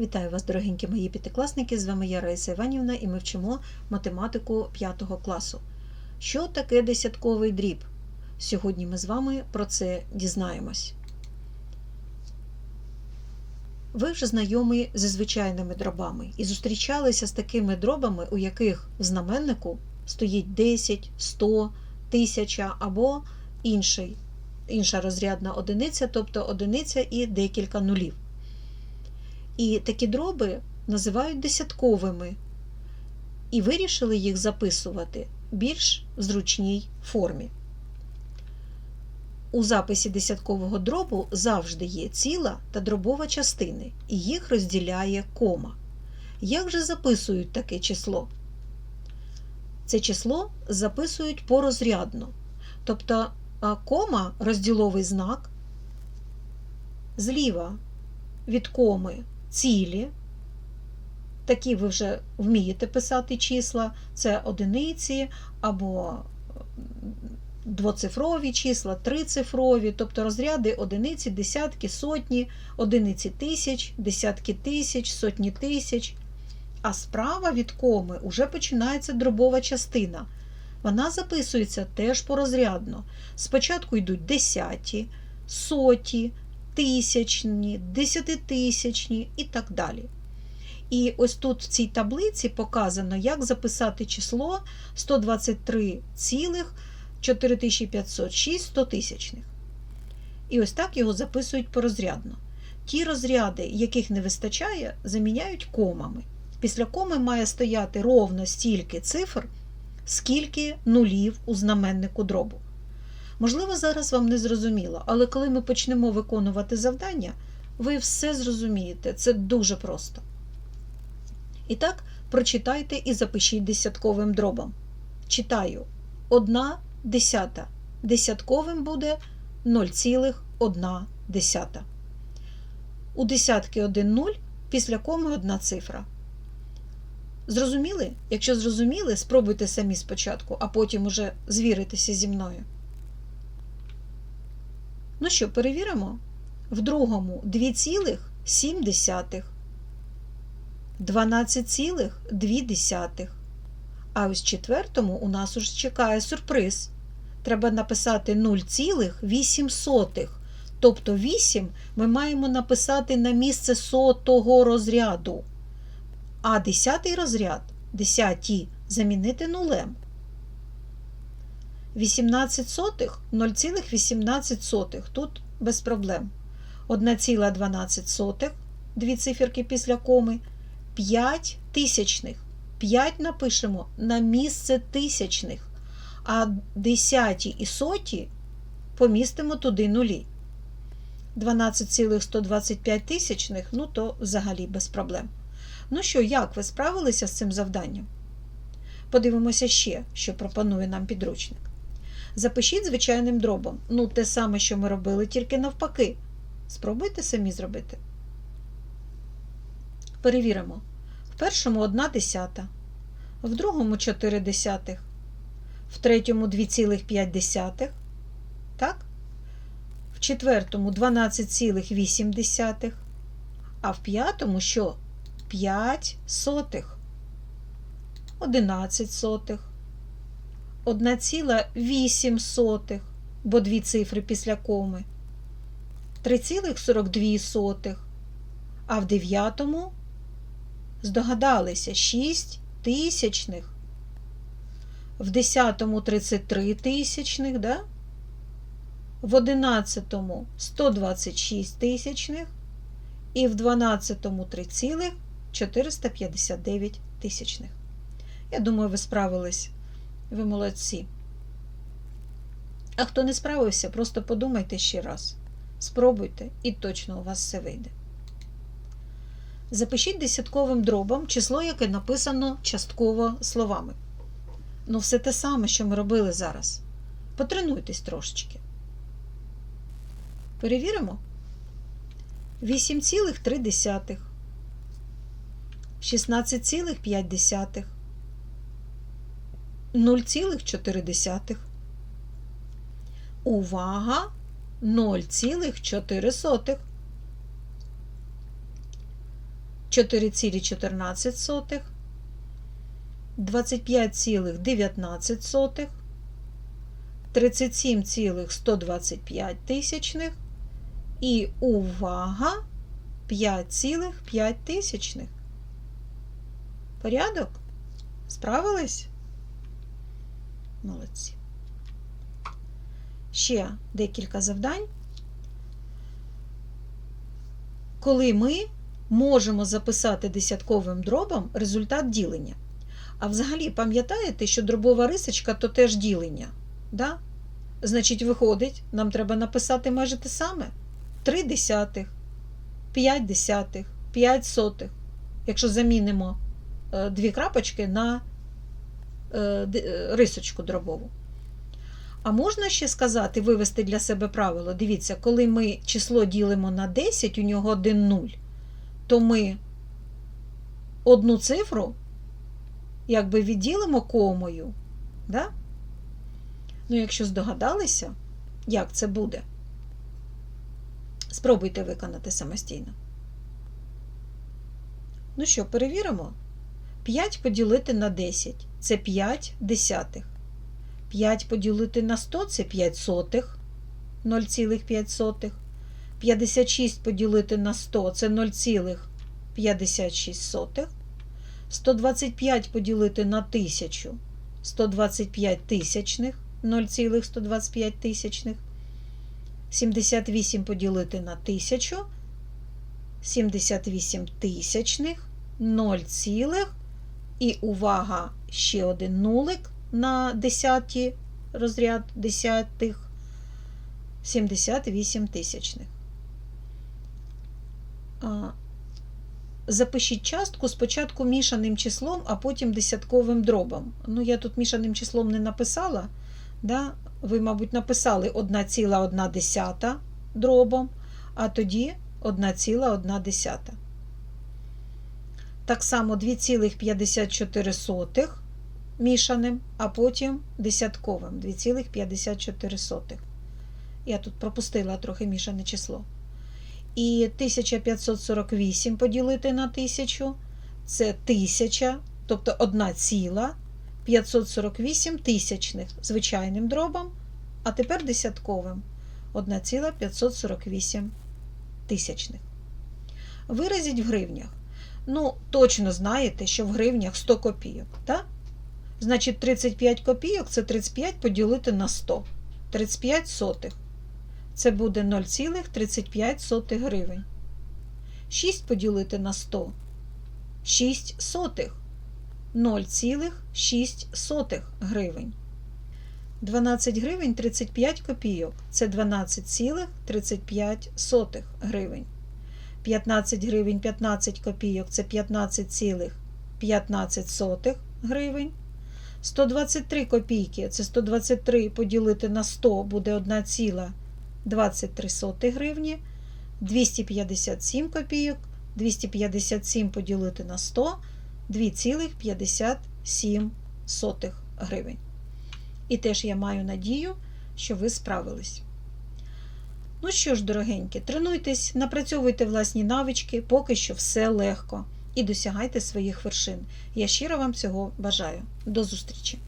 Вітаю вас, дорогенькі мої п'ятикласники! З вами я Раїса Іванівна і ми вчимо математику 5 класу. Що таке десятковий дріб? Сьогодні ми з вами про це дізнаємось. Ви вже знайомі зі звичайними дробами і зустрічалися з такими дробами, у яких в знаменнику стоїть 10, 100, 1000 або інший, інша розрядна одиниця, тобто одиниця і декілька нулів. І такі дроби називають десятковими, і вирішили їх записувати більш зручній формі. У записі десяткового дробу завжди є ціла та дробова частини, і їх розділяє кома. Як же записують таке число? Це число записують порозрядно. Тобто кома розділовий знак, зліва від коми цілі. Такі ви вже вмієте писати числа, це одиниці або двоцифрові числа, трицифрові, тобто розряди одиниці, десятки, сотні, одиниці тисяч, десятки тисяч, сотні тисяч. А справа від коми вже починається дробова частина. Вона записується теж порозрядно. Спочатку йдуть десяті, соті, тисячні, десятитисячні і так далі. І ось тут в цій таблиці показано, як записати число 123,4506 стотисячних. І ось так його записують порозрядно. Ті розряди, яких не вистачає, заміняють комами. Після коми має стояти ровно стільки цифр, скільки нулів у знаменнику дробу. Можливо, зараз вам не зрозуміло, але коли ми почнемо виконувати завдання, ви все зрозумієте. Це дуже просто. І так, прочитайте і запишіть десятковим дробом. Читаю: 1 десята. Десятковим буде 0,1 десята. У десятки 1 0, після коми одна цифра. Зрозуміли? Якщо зрозуміли, спробуйте самі спочатку, а потім уже звіритися зі мною. Ну що, перевіримо? В другому 2,7, 12,2. А ось в четвертому у нас уже чекає сюрприз. Треба написати 0,8. Тобто 8 ми маємо написати на місце сотого розряду. А десятий розряд, десяті, замінити нулем. 18 сотих 0,18. Тут без проблем. 1,12, дві циферки після коми, 5 тисячних. 5 напишемо на місце тисячних, а десяті і соті помістимо туди нулі. 12,125 тисячних, ну то взагалі без проблем. Ну що, як ви справилися з цим завданням? Подивимося ще, що пропонує нам підручник. Запишіть звичайним дробом. Ну, те саме, що ми робили, тільки навпаки. Спробуйте самі зробити. Перевіримо. В першому 1 десята, в другому 4 десятих, в третьому 2,5. Так? В четвертому 12,8, а в п'ятому що? 5 сотих, 11 сотих. 1,8, бо дві цифри після коми, 3,42, а в дев'ятому здогадалися 6 тисячних, в десятому 33 тисячних, да? в одинадцятому 126 тисячних і в дванадцятому 3,459 тисячних. Я думаю, ви справились. Ви молодці. А хто не справився, просто подумайте ще раз. Спробуйте, і точно у вас все вийде. Запишіть десятковим дробом число, яке написано частково словами. Ну, все те саме, що ми робили зараз. Потренуйтесь трошечки. Перевіримо. 8,3, 16,5. 0,4. Увага 0,4. 4,14, 25,19, 37,125 тисячних і увага 5,5 тисячних. Порядок? Справились? Молодці. Ще декілька завдань. Коли ми можемо записати десятковим дробом результат ділення. А взагалі, пам'ятаєте, що дробова рисочка то теж ділення. Да? Значить, виходить, нам треба написати майже те саме: 3 десятих, 5 десятих, 5 сотих. Якщо замінимо е, дві крапочки на рисочку дробову. А можна ще сказати, вивести для себе правило. Дивіться, коли ми число ділимо на 10, у нього один 0, то ми одну цифру якби відділимо комою. Да? Ну, якщо здогадалися, як це буде, спробуйте виконати самостійно. Ну що, перевіримо? 5 поділити на 10 це 5 десятих. 5 поділити на 100 це 5 сотих, 0,5 56 поділити на 100 це 0,56 125 поділити на 1000 125 тисячних, 0,125 тисячних. 78 поділити на 1000 78 тисячних, 0, цілих. І увага, ще один нулик на десяті розряд десятих 78 тисячних. Запишіть частку спочатку мішаним числом, а потім десятковим дробом. Ну, я тут мішаним числом не написала. Да? Ви, мабуть, написали 1,1 дробом, а тоді 1,1. Так само 2,54 мішаним, а потім десятковим 2,54. Я тут пропустила трохи мішане число. І 1548 поділити на 1000 це 1000, тобто 1 ціла 548 тисячних звичайним дробом, а тепер десятковим 1,548 тисячних. Виразіть в гривнях. Ну, точно знаєте, що в гривнях 100 копійок, так? Значить, 35 копійок це 35 поділити на 100. 35 сотих. Це буде 0,35 гривень. 6 поділити на 100. 6 сотих. 0,6 гривень. 12 гривень 35 копійок. Це 12,35 гривень. 15 гривень 15 копійок це 15,15 гривень. 123 копійки це 123 поділити на 100 буде 1,23 гривні. 257 копійок, 257 поділити на 100 2,57 гривень. І теж я маю надію, що ви справились. Ну що ж, дорогенькі, тренуйтесь, напрацьовуйте власні навички, поки що все легко. І досягайте своїх вершин. Я щиро вам цього бажаю. До зустрічі!